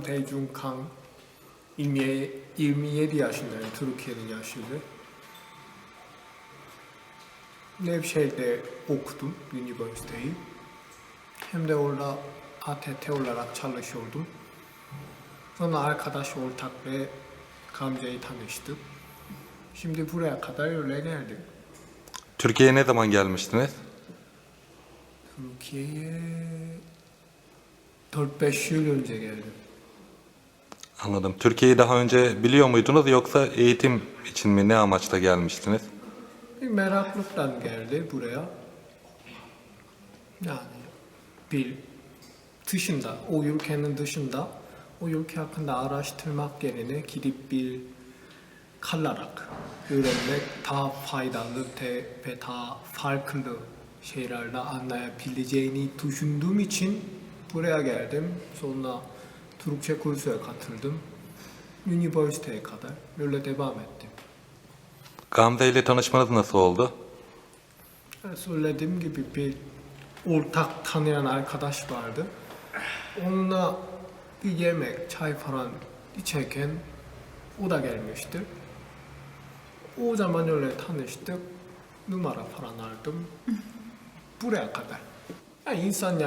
Adım Teycun Kan. 27, 27 yaşındayım. Türkiye'nin yaşıydı. Nevşehir'de okudum üniversiteyi. Hem de orada ATT olarak çalışıyordum. Sonra arkadaş ortak ve Gamze'yi tanıştık. Şimdi buraya kadar öyle geldim. Türkiye'ye ne zaman gelmiştiniz? Türkiye'ye 4-5 yıl önce geldim. Anladım. Türkiye'yi daha önce biliyor muydunuz yoksa eğitim için mi ne amaçla gelmiştiniz? Bir meraklıktan geldi buraya. Yani bir dışında, o ülkenin dışında o ülke hakkında araştırmak yerine gidip bir kalarak öğrenmek daha faydalı ve daha farklı şeylerle anlayabileceğini düşündüğüm için buraya geldim. Sonra Türkçe kursuya katıldım. Üniversiteye kadar öyle devam ettim. Gamze ile tanışmanız nasıl oldu? Söylediğim gibi bir ortak tanıyan arkadaş vardı. Onunla bir yemek, çay falan içerken o da gelmişti. O zaman öyle tanıştık. Numara falan aldım. Buraya kadar. Yani insan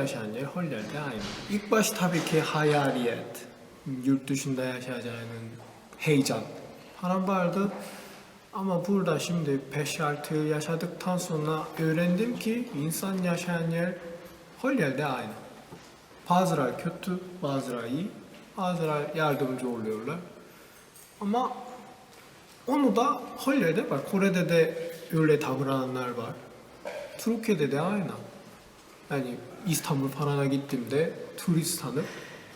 her yerde aynı. İlk baş tabii ki hayaliyet. Yurt dışında yaşayacağının heyecan falan vardı. Ama burada şimdi 5-6 yıl yaşadıktan sonra öğrendim ki insan yaşayan yer her yerde aynı. Bazıları kötü, bazıları iyi, bazıları yardımcı oluyorlar. Ama onu da her yerde var. Kore'de de öyle davrananlar var. Türkiye'de de aynı. Yani İstanbul falan'a gittiğimde turist tanıp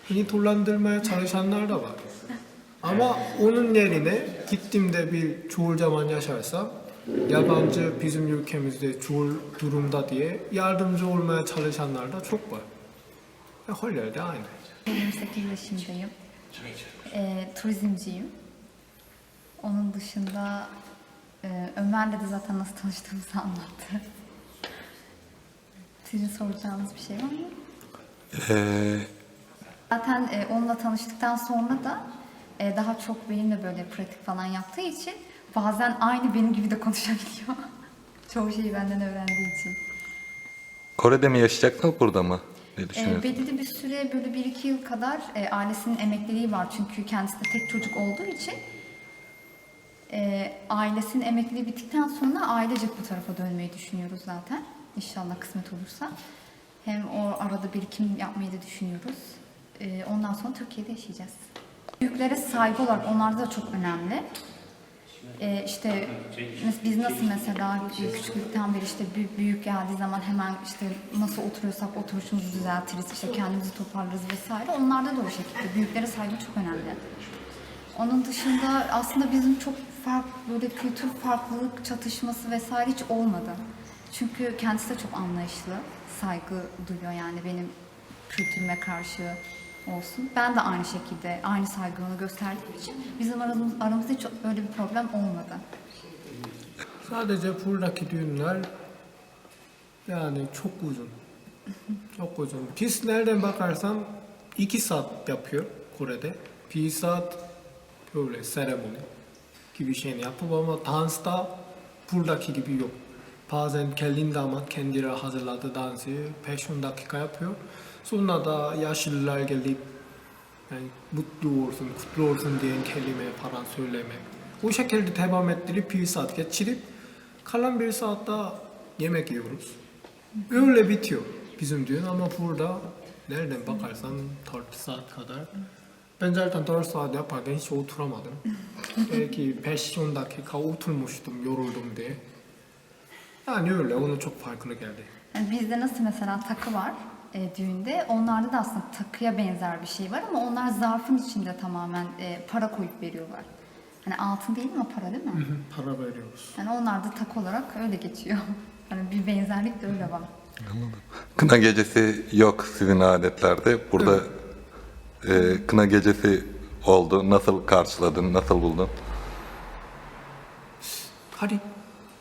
beni dolandırmaya çalışanlar da var. Ama onun yerine gittiğimde bir çoğul zaman yaşarsam yabancı bizim ülkemizde çoğul durumda diye yardımcı olmaya çalışanlar da çok var. E, her yerde aynı. 28 yaşındayım. Ee, turizmciyim. Onun dışında e, Ömer'le de zaten nasıl tanıştığımızı anlattı. Sizin soracağınız bir şey var mı? Ee, Zaten e, onunla tanıştıktan sonra da e, daha çok benimle böyle pratik falan yaptığı için bazen aynı benim gibi de konuşabiliyor. Çoğu şeyi benden öğrendiği için. Kore'de mi yaşayacaksınız burada mı? Ne E, düşünüyorsunuz? belirli bir süre böyle bir iki yıl kadar e, ailesinin emekliliği var çünkü kendisi de tek çocuk olduğu için e, ailesinin emekliliği bittikten sonra ailecek bu tarafa dönmeyi düşünüyoruz zaten. İnşallah kısmet olursa. Hem o arada birikim yapmayı da düşünüyoruz. E, ondan sonra Türkiye'de yaşayacağız. Büyüklere saygı olarak onlar da çok önemli. Ee, işte biz nasıl mesela küçüklükten beri işte büyük geldiği zaman hemen işte nasıl oturuyorsak oturuşumuzu düzeltiriz, işte kendimizi toparlarız vesaire. Onlarda da o şekilde. Büyüklere saygı çok önemli. Onun dışında aslında bizim çok farklı böyle kültür farklılık çatışması vesaire hiç olmadı. Çünkü kendisi de çok anlayışlı, saygı duyuyor yani benim kültürüme karşı olsun. Ben de aynı şekilde aynı saygımı gösterdiğim için bizim aramız, aramızda hiç öyle bir problem olmadı. Sadece buradaki düğünler yani çok uzun. Çok uzun. Biz nereden bakarsan iki saat yapıyor Kore'de. Bir saat böyle seremoni gibi şeyini yapıp ama dansta buradaki gibi yok. Bazen gelin damat kendileri hazırladığı dansı 5-10 dakika yapıyor. Sonra da yaşlılar gelip yani mutlu olsun, kutlu olsun diyen kelime falan söylemek. O şekilde devam ettirip bir saat geçirip kalan bir saat daha yemek yiyoruz. Öyle bitiyor bizim düğün ama burada nereden bakarsan 4 saat kadar. Ben zaten 4 saat yaparken hiç oturamadım. Belki 5-10 dakika oturmuştum yoruldum diye. Yani öyle onu çok farklı geldi. Yani bizde nasıl mesela takı var e, düğünde, onlarda da aslında takıya benzer bir şey var ama onlar zarfın içinde tamamen e, para koyup veriyorlar. Hani altın değil ama para değil mi? Hı hı, Para veriyoruz. Yani onlar da tak olarak öyle geçiyor. Hani bir benzerlik de öyle var. Kına gecesi yok sizin adetlerde. Burada e, kına gecesi oldu. Nasıl karşıladın? Nasıl buldun? Garip.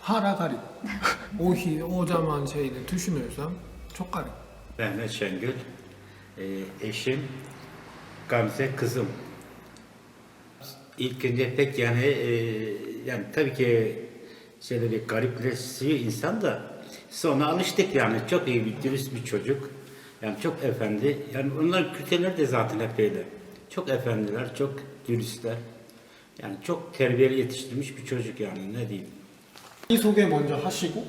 Hala garip. o, hi- o zaman şeyini düşünüyorsam çok garip. Mehmet Şengül, e, eşim Gamze kızım. İlk önce pek yani e, yani tabii ki şöyle bir garipleşiyor insan da sonra alıştık yani çok iyi bir dürüst bir çocuk. Yani çok efendi. Yani onların kültürleri de zaten hep öyle. Çok efendiler, çok dürüstler. Yani çok terbiyeli yetiştirmiş bir çocuk yani ne diyeyim. 이 소개 먼저 하시고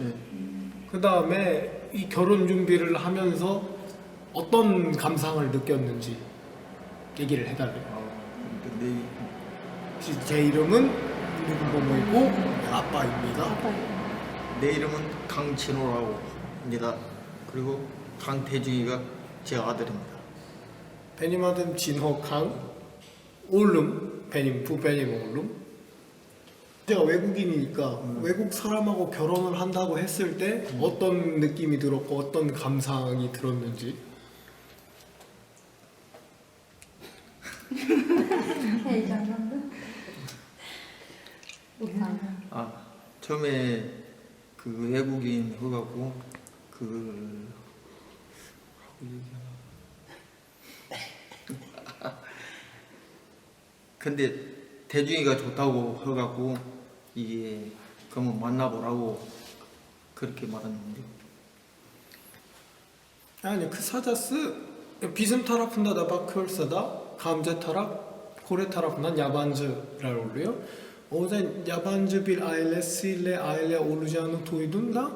그 다음에 이 결혼 준비를 하면서 어떤 감상을 느꼈는지 얘기를 해달래요. 근데 혹시 제 이름은 누구 뭐뭐이고 아빠입니다. 내 이름은 강진호라고 합니다. 그리고 강태중이가 제 아들입니다. 베님 아들 진호 강 올름 베님 부베님 올름 제가 외국인이니까 외국 사람하고 결혼을 한다고 했을 때 어떤 느낌이 들었고 어떤 감상이 들었는지. Utandım. 아 처음에 그 외국인 해갖고 그 근데 대중이가 좋다고 해갖고 이게 그러면 만나보라고 그렇게 말했는데 아니 그 사자스 비슴 타라푼다 나바크얼사다 감제 타락 고래 타락 난 야반즈라고 올려요 오전 yabancı bir ailesiyle aile olacağını duyduğumda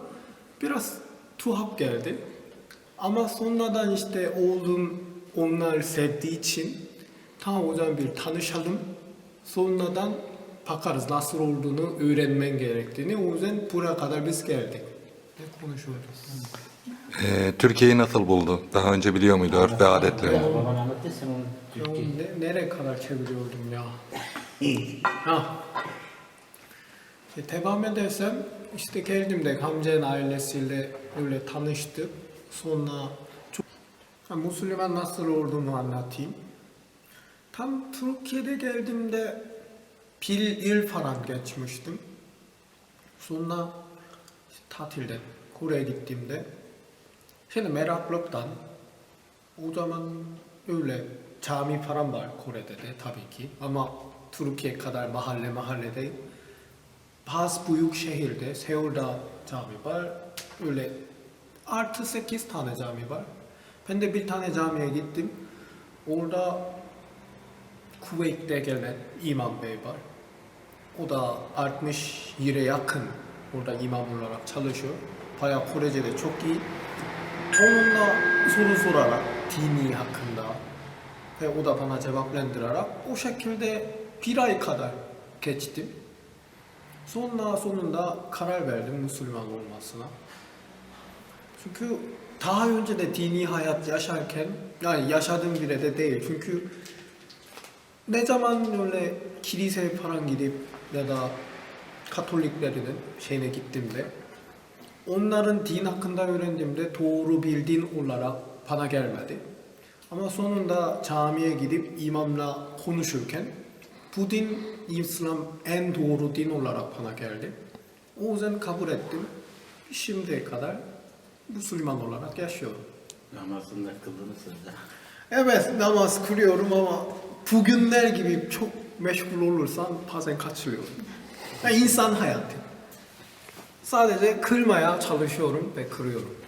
biraz tuhaf geldi. Ama sonradan işte oğlum onlar sevdiği için tam o zaman bir tanışalım Sonradan bakarız nasıl olduğunu öğrenmen gerektiğini. O yüzden buraya kadar biz geldik. Ne konuşuyoruz? Ee, Türkiye'yi nasıl buldu? Daha önce biliyor muydu örf ve adetleri? Baban anlattı sen onu Ya ne, nereye kadar çeviriyordum ya? ha. İşte devam edersem işte geldiğimde Gamze'nin ailesiyle öyle tanıştık. Sonra çok ha, Müslüman nasıl olduğunu anlatayım. Tam Türkiye'de geldiğimde bir yıl falan geçmiştim. Sonra tatilde Kore'ye gittiğimde şimdi meraklıktan o zaman öyle cami falan var Kore'de de tabii ki ama Türkiye kadar mahalle mahalle değil. Bazı büyük şehirde Seul'da cami var. Öyle artı 8 tane cami var. Ben de bir tane camiye gittim. Orada Kuveyt'te gelen İmam Bey var. O da 60 yıla yakın orada imam olarak çalışıyor. Bayağı Korece de çok iyi. Onunla soru sorarak dini hakkında ve o da bana cevaplandırarak o şekilde bir ay kadar geçtim. Sonra sonunda karar verdim Müslüman olmasına. Çünkü daha önce de dini hayat yaşarken yani yaşadığım bile de değil. Çünkü ne zaman öyle kiliseye falan gidip ya da Katoliklerinin şeyine gittiğimde onların din hakkında öğrendiğimde doğru bir din olarak bana gelmedi. Ama sonunda camiye gidip imamla konuşurken bu din İslam en doğru din olarak bana geldi. O yüzden kabul ettim. Şimdiye kadar Müslüman olarak yaşıyorum. Namazını da kıldınız. Evet namaz kılıyorum ama bugünler gibi çok meşgul olursan bazen kaçırıyorum. Yani insan hayatı. Sadece kılmaya çalışıyorum ve kırıyorum.